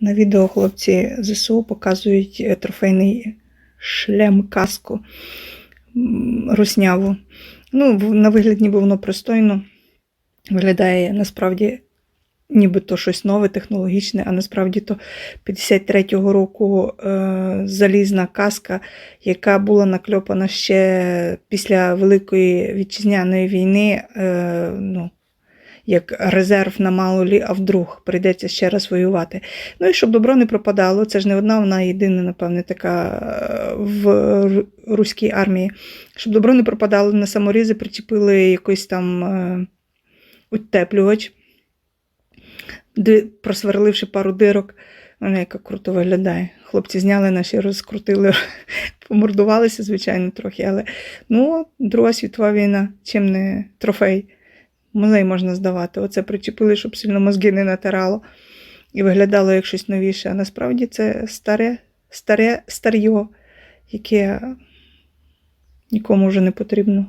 На відео хлопці ЗСУ показують е, трофейний шлем каску русняву. Ну, на вигляд ніби воно пристойно. Виглядає насправді нібито щось нове, технологічне, а насправді то 53-го року е, залізна каска, яка була накльопана ще після Великої вітчизняної війни. Е, ну, як резерв на малолі, а вдруг прийдеться ще раз воювати. Ну і щоб добро не пропадало, це ж не одна, вона єдина, напевне, така е, в руській армії. Щоб добро не пропадало, на саморізи причепили якийсь там е, утеплювач, просверливши пару дирок. Вона яка круто виглядає. Хлопці зняли наші, розкрутили, помордувалися, звичайно, трохи, але ну, Друга світова війна, чим не трофей. Музей можна здавати. Оце причепили, щоб сильно мозги не натирало і виглядало як щось новіше. А насправді це старе, старе старьо, яке нікому вже не потрібно.